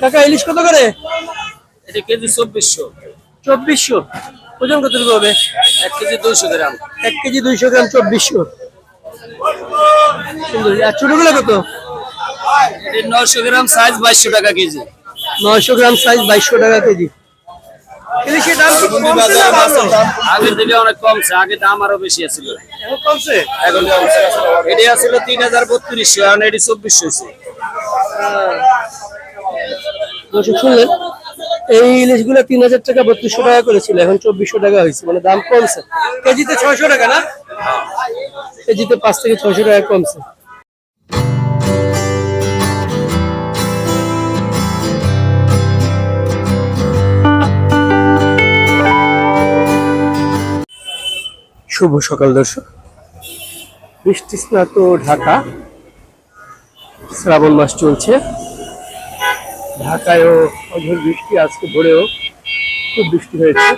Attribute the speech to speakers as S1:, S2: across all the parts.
S1: কাকা ইলিশ কত করে?
S2: এটা কেজি চব্বিশশো।
S1: চব্বিশশো। ওজন কত হবে?
S2: এক কেজি দুইশো গ্রাম।
S1: এক কেজি দুইশো গ্রাম চব্বিশশো। সুন্দর। আর ছোটগুলো কত?
S2: নয়শো গ্রাম সাইজ বাইশশো টাকা কেজি।
S1: নয়শো গ্রাম সাইজ বাইশশো টাকা কেজি। ইলিশের দাম কি কমছে না বাড়লো?
S2: আগের থেকে অনেক কমছে আগে দাম আরও বেশি আছিল।
S1: এখন কমছে?
S2: এখন এটি আছিল তিন হাজার বত্রিশশো এখন এটি চব্বিশশো হয়েছে।
S1: দর্শক শুনলেন, এই ইলিশগুলো তিন হাজার টাকা বত্রিশশো টাকা করেছিল এখন চব্বিশশো টাকা হয়েছে মানে দাম কমছে। কেজিতে ছয়শো টাকা না? কেজিতে পাঁচ থেকে ছয়শো টাকা কমছে। শুভ সকাল দর্শক। বৃষ্টি স্নাত ঢাকা, শ্রাবণ মাস চলছে। ঢাকায়ও অঝোর বৃষ্টি, আজকে ভোরেও খুব বৃষ্টি হয়েছে।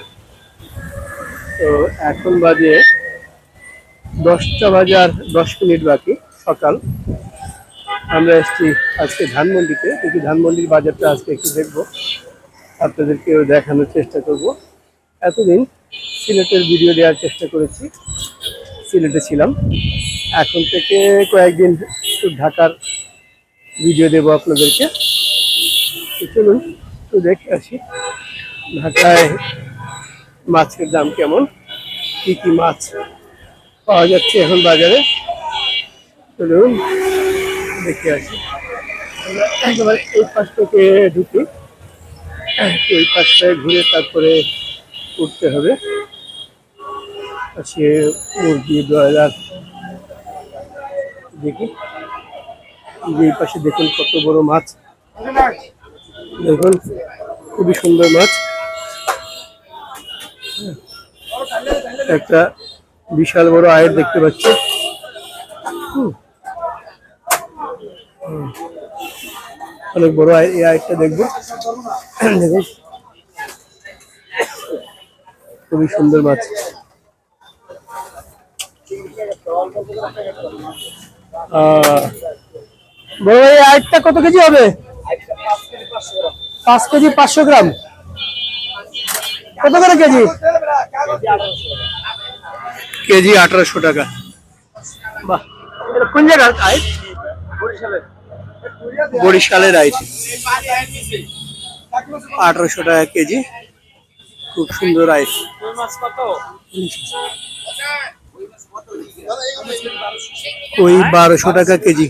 S1: তো এখন বাজে দশটা বাজার দশ মিনিট বাকি সকাল। আমরা এসেছি আজকে ধানমন্ডিতে। একটু ধানমন্ডির বাজারটা আজকে একটু দেখব। আপনাদেরকেও দেখানোর চেষ্টা করব। এতদিন সিলেটের ভিডিও দেওয়ার চেষ্টা করেছি। সিলেটে ছিলাম। এখন থেকে কয়েকদিন ঢাকার ভিডিও দেবো আপনাদেরকে। চলুন, একটু দেখে আসি ঢাকায় মাছের দাম কেমন, কি কি মাছ পাওয়া যাচ্ছে এখন বাজারে। চলুন, দেখে আসি। একেবারে এই পাশ থেকে ঢুকি, ওই পাশটায় ঘুরে তারপরে উঠতে হবে। সে মুরগি, ব্রয়লার, দেখি। যে পাশে দেখুন কত বড় মাছ। দেখুন, খুবই সুন্দর মাছ। একটা বিশাল বড় আয়ের দেখতে পাচ্ছি। অনেক বড় আয়, এই আয়টা দেখব। দেখুন। খুবই সুন্দর মাছ। বড় ভাই আয়টা কত কেজি হবে? পাঁচ কেজি পাঁচশো গ্রাম। কত করে কেজি? কেজি আঠারোশো টাকা। বাহ। কোন জায়গার আইট বরিশালের আইট আঠারোশো টাকা কেজি। খুব সুন্দর আইট কই বারোশো টাকা কেজি।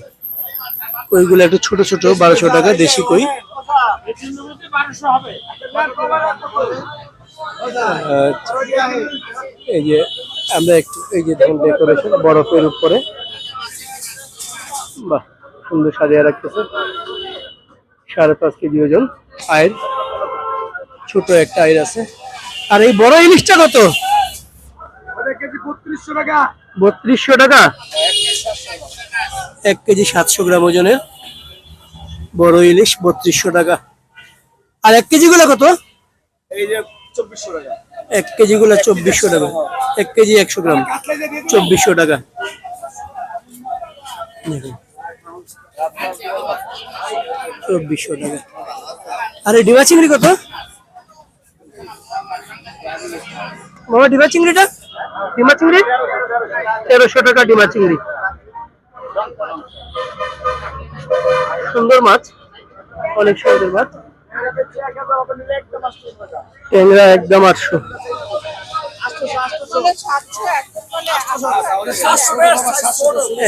S1: কইগুলো একটু ছোট ছোট বারোশো টাকা দেশি কই। এই যে আমরা একটু, এই যে দেখুন ডেকোরেশন বরফের উপরে। বাহ, সুন্দর সাজিয়ে রাখতেছে। সাড়ে পাঁচ কেজি ওজন। আয়ের ছোট একটা আয়ের আছে। আর এই বড় ইলিশটা কত? বত্রিশশো টাকা। এক কেজি সাতশো গ্রাম ওজনের বড় ইলিশ, বত্রিশশো টাকা। আর এক কেজি গুলো কত?
S2: এই যে চব্বিশশো টাকা।
S1: এক কেজি গুলো চব্বিশশো টাকা। এক কেজি একশো গ্রাম। চব্বিশশো টাকা। চব্বিশশো টাকা। আরে ডিমা চিংড়ি কত? মামা ডিমা চিংড়িটা? ডিমা চিংড়ি? তেরোশো টাকা ডিমা চিংড়ি। সুন্দর মাছ। অনেক সুন্দর মাছ। ট্যাংরা একদম আটশো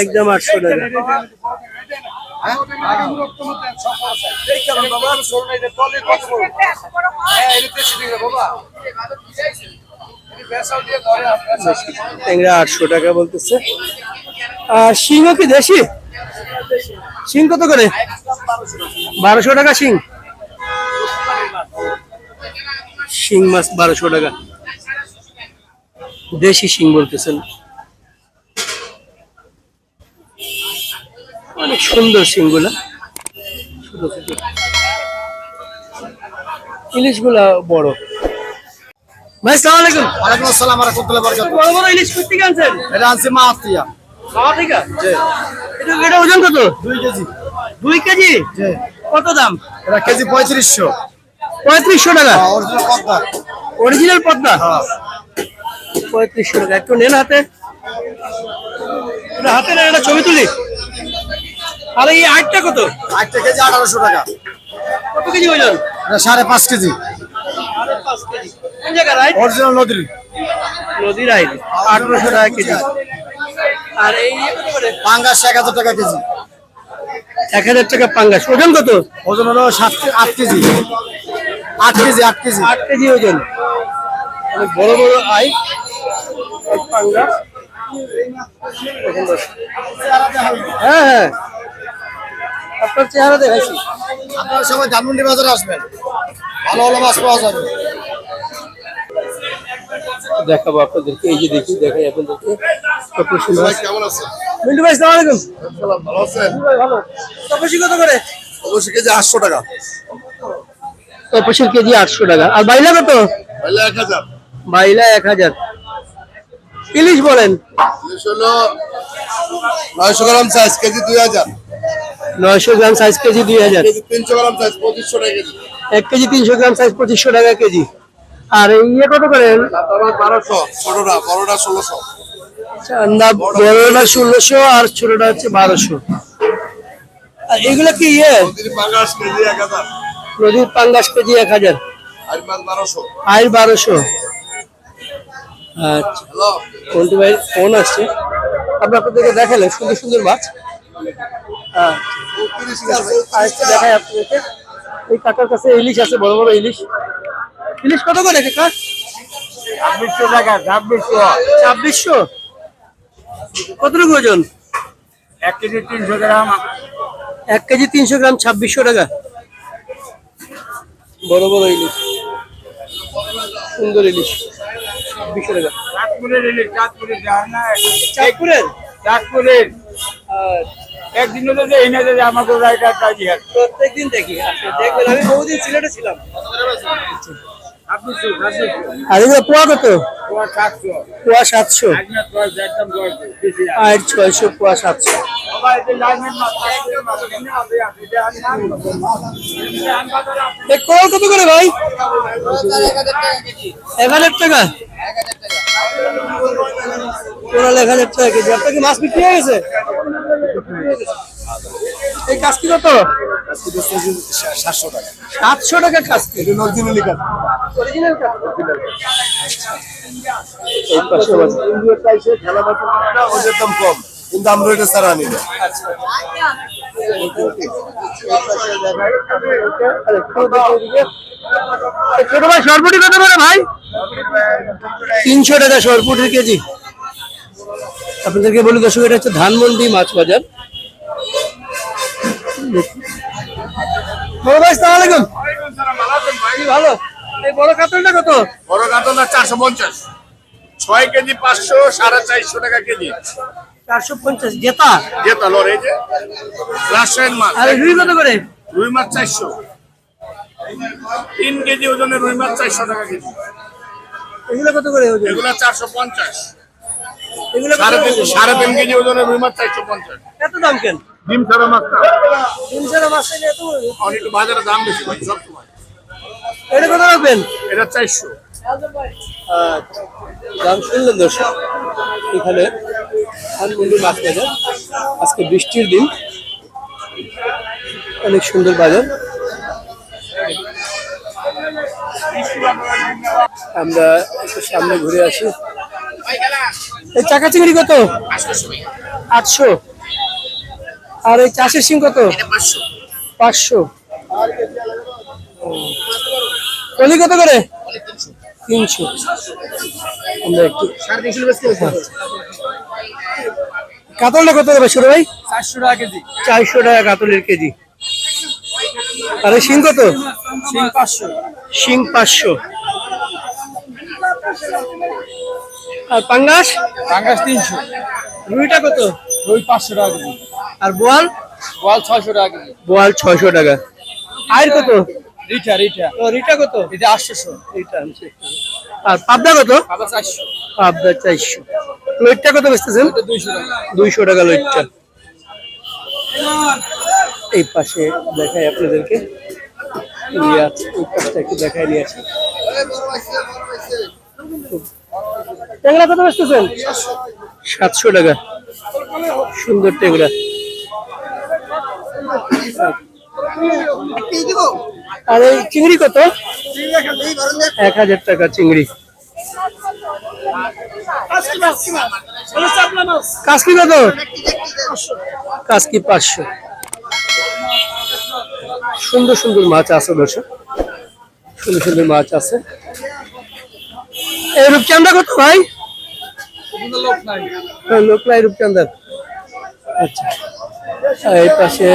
S1: একদম আটশো। টাকা। ট্যাংরা আটশো টাকা বলতেছে। আর শিংও কি দেশি? শিং কত করে? বারোশো টাকা শিং শিং মাছ বারোশো টাকা। দেশি শিং বলতেছেন। অনেক সুন্দর শিংগুলা। ছোট ছোট। ইলিশগুলা বড়। ভাই সালাম আলাইকুম।
S2: ওয়ালাইকুম আসসালাম রহমতুল্লাহ বরকাত
S1: বড় বড় ইলিশ কোথেকে আনছেন?
S2: এটা আনছি মা আত্মীয়া
S1: খাওয়া থেকে এটা এটা ওজন কত?
S2: দুই কেজি।
S1: দুই কেজি?
S2: জি।
S1: কত দাম?
S2: এটা কেজি পঁয়ত্রিশশো।
S1: পঁয়ত্রিশশো টাকা।
S2: অরিজিনাল পদ্মা।
S1: অরিজিনাল পদ্মা? পঁয়ত্রিশশো টাকা। একটু নেন হাতে। হাতে নেন একটা ছবি তুলি। আর এই আটটা কত?
S2: একটা কেজি আঠারোশো টাকা।
S1: কত কেজি ওজন?
S2: সাড়ে পাঁচ কেজি। অরিজিনাল নদীর।
S1: নদীর আইন আঠারোশো টাকা কেজি। আর এই ইয়ে
S2: পাঙ্গাস এক হাজার টাকা কেজি।
S1: এক হাজার টাকা পাঙ্গাস। ওজন কত?
S2: ওজন হলো সাত আট কেজি। আট কেজি আট কেজি।
S1: আট কেজি ওজন। অনেক বড় বড় আই। এক পাঙ্গাস দেখুন দর্শক। হ্যাঁ হ্যাঁ। আপনার চেহারা দেখাইছি।
S2: আপনারা সবাই ধানমন্ডি বাজারে আসবেন। ভালো ভালো মাছ পাওয়া যাবে।
S1: দেখাবো আপনাদেরকে এই যে দেখি দেখাই আপনাদেরকে। কত সুন্দর
S2: কেমন আছে
S1: মিন্টু ভাই সালাম আলাইকুম।
S2: ভালো আছেন?
S1: ভাই ভালো। তপসি কত করে?
S2: অবশ্যই কেজি আটশো টাকা।
S1: তপসির কেজি আটশো টাকা। আর বাইলা কত? বাইলা এক হাজার। ইলিশ বলেন।
S2: নয়শো গ্রাম সাইজ কেজি দুই হাজার।
S1: নয়শো গ্রাম সাইজ কেজি দুই হাজার।
S2: তিনশো গ্রাম সাইজ পঁচিশশো টাকা কেজি।
S1: এক কেজি তিনশো গ্রাম সাইজ পঁচিশশো টাকা কেজি। আর এই ইয়ে কত করে
S2: বারোশো ছোটটা বড়টা ষোলোশো।
S1: চান্দা বড়টা ষোলোশো আর ছোটটা হচ্ছে বারোশো। আর এগুলো কি ইয়ে?
S2: পাঙ্গাস কেজি এক হাজার।
S1: নদীর পাঙ্গাস কেজি এক হাজার।
S2: বারোশো।
S1: আয় বারোশো। আচ্ছা। কোনটি ভাই? ফোন আসছে? আমরা আপনাদেরকে দেখালে সুন্দর সুন্দর মাছ। হ্যাঁ আরেকটা দেখাই আপনাদেরকে। এই কাকার কাছে ইলিশ আছে বড় বড় ইলিশ। ইলিশ কত করে কাকা?
S2: ছাব্বিশশো টাকা ছাব্বিশশো।
S1: ছাব্বিশশো? কতটুকু ওজন?
S2: এক কেজি তিনশো গ্রাম।
S1: এক কেজি তিনশো গ্রাম ছাব্বিশশো টাকা। বড় বড় ইলিশ। সুন্দর ইলিশ। ছাব্বিশশো টাকা
S2: চাঁদপুরের ইলিশ চাঁদপুরের না
S1: চাঁদপুরের?
S2: চাঁদপুরের। একদিন তো এই না যে আমাকে রাইটার কাজী আছে
S1: প্রত্যেকদিন দেখি আচ্ছা দেখবেন আমি বহুদিন সিলেটে ছিলাম। আর এগুলো পোয়া কত?
S2: তোমার সাতশো।
S1: পোয়া সাতশো। আর ছয়শো পোয়া সাতশো। কত করে ভাই? এক হাজার টাকা? কোরাল এক হাজার টাকা কেজি। আপনার কি মাছ বিক্রি হয়ে গেছে? এই কাজকি কত?
S2: সাতশো টাকা
S1: সাতশো টাকা কাজকি
S2: অরিজিনালি কাজ
S1: অরিজিনাল এই পাশে মাছ।
S2: ইন্ডিয়ার চাইছে খেলা ওদের দাম কম। কিন্তু আমরা এটা ছাড়া আনি না।
S1: ছোট ভাই সরপুটি কত করে ভাই? তিনশো টাকা সরপুটির কেজি। আপনাদেরকে বলি দর্শক এটা হচ্ছে ধানমন্ডি মাছ বাজার। বড় ভাই সালাম আলাইকুম। ভালো? এই বড় কাতলটা কত?
S2: বড় কাতলা চারশো পঞ্চাশ। ছয় কেজি পাঁচশো সাড়ে চারশো টাকা কেজি।
S1: চারশো পঞ্চাশ জেতা।
S2: যে তলর এই যে রাজশাহীর মাছ
S1: আর রুই কত করে?
S2: রুই মাছ চারশো। তিন কেজি ওজনের রুই মাছ চারশো টাকা কেজি।
S1: এগুলো কত করে ওজন?
S2: এগুলো চারশো পঞ্চাশ।
S1: এগুলো
S2: সাড়ে তিন কেজি ওজনের রুই মাছ চারশো পঞ্চাশ।
S1: এত দাম কেন?
S2: ডিম ছাড়া মাছ না।
S1: তিনশো মাছ এত
S2: অনেক বাজারে দাম বেশি সব সময়
S1: এটা কত রাখবেন?
S2: এটা চারশো।
S1: দাম শুনলেন দর্শক, এখানে ধানমন্ডি মাছ বাজার। আজকে বৃষ্টির দিন। অনেক সুন্দর বাজার। আমরা একটু সামনে ঘুরে আসি। এই চাকা চিংড়ি কত? আটশো। আর এই চাষের সিং কত? পাঁচশো। কলি কত করে? তিনশো। আমরা একটু কাতলটা কত দেবে ছোট ভাই?
S2: চারশো টাকা কেজি
S1: চারশো টাকা কাতলের কেজি। আর শিং কত?
S2: সিং পাঁচশো
S1: শিং পাঁচশো। আর পাঙ্গাস?
S2: পাঙ্গাস তিনশো।
S1: রুইটা কত?
S2: রুই পাঁচশো টাকা কেজি।
S1: আর বোয়াল?
S2: বল ছয়শো টাকা কেজি।
S1: বোয়াল ছয়শো টাকা। আয়ের কত?
S2: রিঠা রিঠা
S1: ও রিটা কত?
S2: এটা আটশোশো।
S1: এইটা আনছে আর পাবদা কত?
S2: আবার চারশো।
S1: পাবদা চারশো। লইটটা কত বেচতেছেন?
S2: এটা দুইশো টাকা।
S1: দুইশো টাকা লইটটা। এই পাশে দেখাই আপনাদেরকে। আছে পাশটা একটু দেখাই নিয়েছি ট্যাংরা কত বেচতেছেন? সাতশো টাকা। সুন্দর ট্যাংরা। আর এই চিংড়ি কত? এক হাজার টাকা চিংড়ি। কাসকি কত? কাসকি পাঁচশো। সুন্দর সুন্দর মাছ আছে দর্শক। সুন্দর সুন্দর মাছ আছে। এই রূপচান্দা কত ভাই? হ্যাঁ, লোক নাই রূপচান্দার আচ্ছা। এই পাশে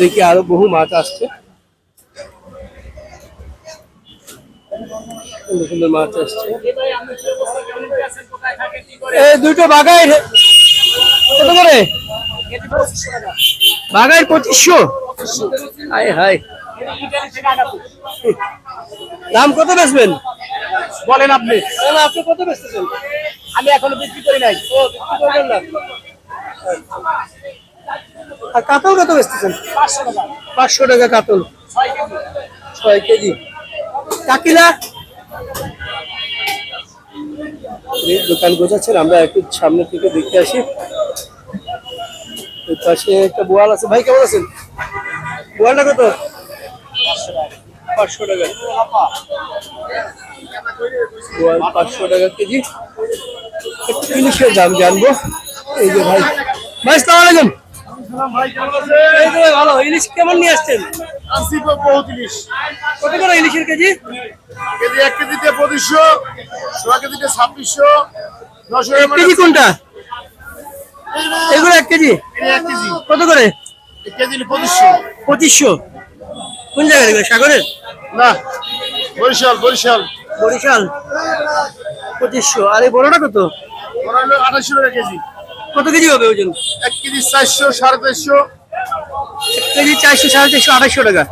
S1: দেখি আরও বহু মাছ আসছে। সুন্দর সুন্দর মাছ আসছে। এই দুটো বাগাই কত করে? বাগাই পঁচিশশো? হাই হাই দাম কত বেচবেন?
S2: বলেন আপনি।
S1: আপনি কত বেচতেছেন?
S2: আমি এখনও বিক্রি করি নাই।
S1: ও বিক্রি করবেন না। আর কাতল কত বেচতেছেন?
S2: পাঁচশো টাকা।
S1: পাঁচশো টাকা কাতল।
S2: ছয় কেজি।
S1: কাকিলা? দোকান গোছাচ্ছেন আমরা একটু সামনে থেকে দেখতে আসি। পাশে একটা বোয়াল আছে। ভাই কেমন আছেন? বোয়ালটা কত? পাঁচশো টাকা। বোয়াল পাঁচশো টাকা কেজি। একটু ইলিশের দাম জানব। এই যে ভাই। ভাই সালাম আলাইকুম। এই তো ভালো। ইলিশ কেমন নিয়ে আসছেন?
S2: আশি পঁয়ত্রিশ।
S1: কত করে ইলিশের কেজি?
S2: কেজি এক কেজিতে পঁচিশশো সোয়া কেজিতে ছাব্বিশশো নশো
S1: এক কেজি কোনটা? এগুলো এক কেজি?
S2: এক কেজি।
S1: কত করে?
S2: এক কেজি পঁচিশশো।
S1: পঁচিশশো। কোন জায়গায় এগুলো? সাগরের?
S2: না বরিশাল বরিশাল।
S1: বরিশাল। পঁচিশশো। আর এই বড়টা কত?
S2: হলো আঠাশশো টাকা কেজি।
S1: কত কেজি হবে ওজন?
S2: এক কেজি চারশো সাড়ে চারশো।
S1: এক কেজি চারশো সাড়ে চারশো আঠাশশো টাকা।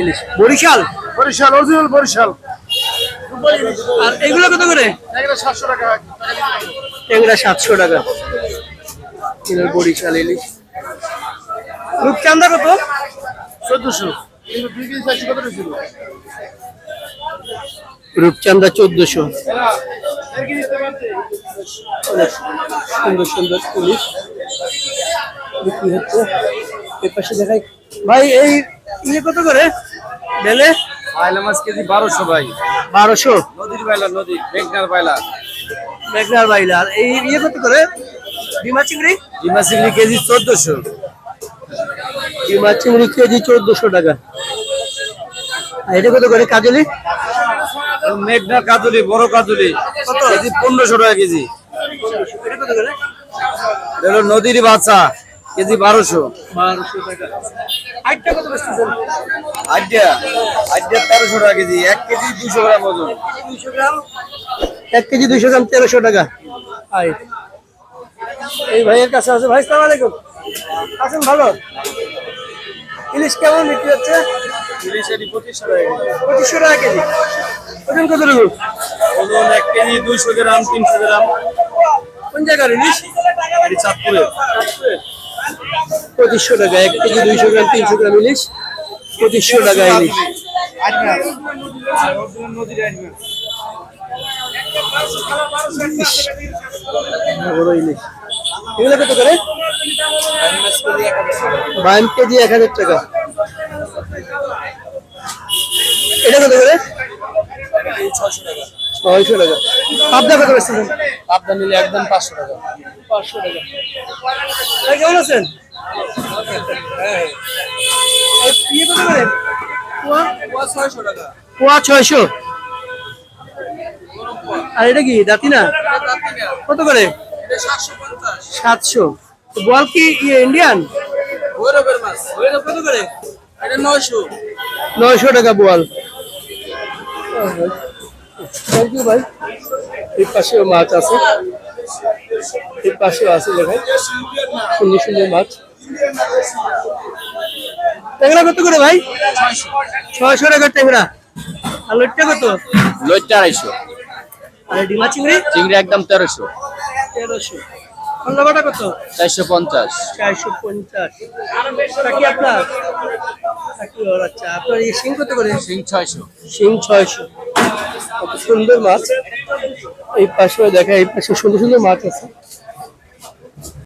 S1: ইলিশ। বরিশাল?
S2: বরিশাল অরিজিনাল বরিশাল।
S1: আর এগুলো কত করে?
S2: সাতশো টাকা।
S1: ট্যাংরা সাতশো টাকা। বরিশাল ইলিশ। রূপচান্দা কত?
S2: চোদ্দশো। কিন্তু দুই কেজি চারশো কত ছিল
S1: রূপচান্দা চোদ্দশো। সুন্দর সুন্দর পুলিশ বিক্রি হচ্ছে। এর পাশে দেখাই ভাই এই ইয়ে কত করে? বেলে?
S3: পায়লা মাছ কেজি বারোশো ভাই।
S1: বারোশো?
S3: নদীর বাইলা নদী মেঘনার বাইলা
S1: মেঘনার বাইলা আর এই ইয়ে কত করে? ডিমা চিংড়ি?
S3: ডিমা চিংড়ি কেজি চোদ্দশো।
S1: ডিমা চিংড়ি কেজি চোদ্দশো টাকা। আর এটা কত করে কাজলি?
S3: মেঘনার কাতুলি বড় কাতুলি
S1: কত?
S3: কেজি পনেরোশো টাকা কেজি।
S1: এটা কত করে?
S3: নদীর বাচ্চা। কেজি বারোশো।
S1: বারোশো টাকা। আটটা কত বেচতেছেন
S3: আড্ডা তেরোশো টাকা কেজি এক কেজি দুশো গ্রাম ওজন।
S1: গ্রাম? এক কেজি দুইশো গ্রাম তেরোশো টাকা। আয় এই ভাইয়ের কাছে আছে। ভাই সালাম আলাইকুম। আছেন ভালো? ইলিশ কেমন বিক্রি হচ্ছে?
S3: পঁচিশশো টাকা কেজি।
S1: পঁচিশশো টাকা কেজি। ওজন কত রকম
S3: ওজন এক কেজি দুইশো গ্রাম তিনশো গ্রাম।
S1: কোন জায়গার ইলিশ?
S3: এটি চাঁদপুরে
S1: পঁচিশশো টাকা এক কেজি দুইশো গ্রাম তিনশো গ্রাম ইলিশ পঁচিশশো টাকা ইলিশ। বড় ইলিশ। এগুলো কত করে? বাইন কেজি এক হাজার টাকা। এটা কত করে? ছয়শো টাকা। পাবদা কত বেচতেছেন?
S3: আপনার নিলে একদম পাঁচশো টাকা।
S1: পাঁচশো টাকা কেমন আছেন? এই কত করে
S3: ছয়শো টাকা
S1: পোয়া ছয়শো। আর এটা কি, দাঁতি না? কত করে? সাতশো। বল কি ইয়ে ইন্ডিয়ান?
S3: নয়শো
S1: নয়শো টাকা বোয়াল। থ্যাংক ইউ ভাই। পাশেও মাছ আছে। এই পাশেও আছে দেখাই সুন্দর সুন্দর মাছ। ট্যাংরা কত করে ভাই? ছয়শো টাকা ট্যাংরা। আর লোটটা কত?
S3: লইটা আড়াইশো।
S1: আর ডিমা চিংড়ি?
S3: চিংড়ি একদম তেরোশো।
S1: তেরোশো। খন্ডাবাটা কত?
S3: চারশো পঞ্চাশ।
S1: চারশো পঞ্চাশ। এটা কি আপনার? আচ্ছা আপনার এই সিং কত করে?
S3: সিং ছয়শো।
S1: সিং ছয়শো। কত সুন্দর মাছ। এই পাশে দেখা এই পাশে সুন্দর সুন্দর মাছ আছে।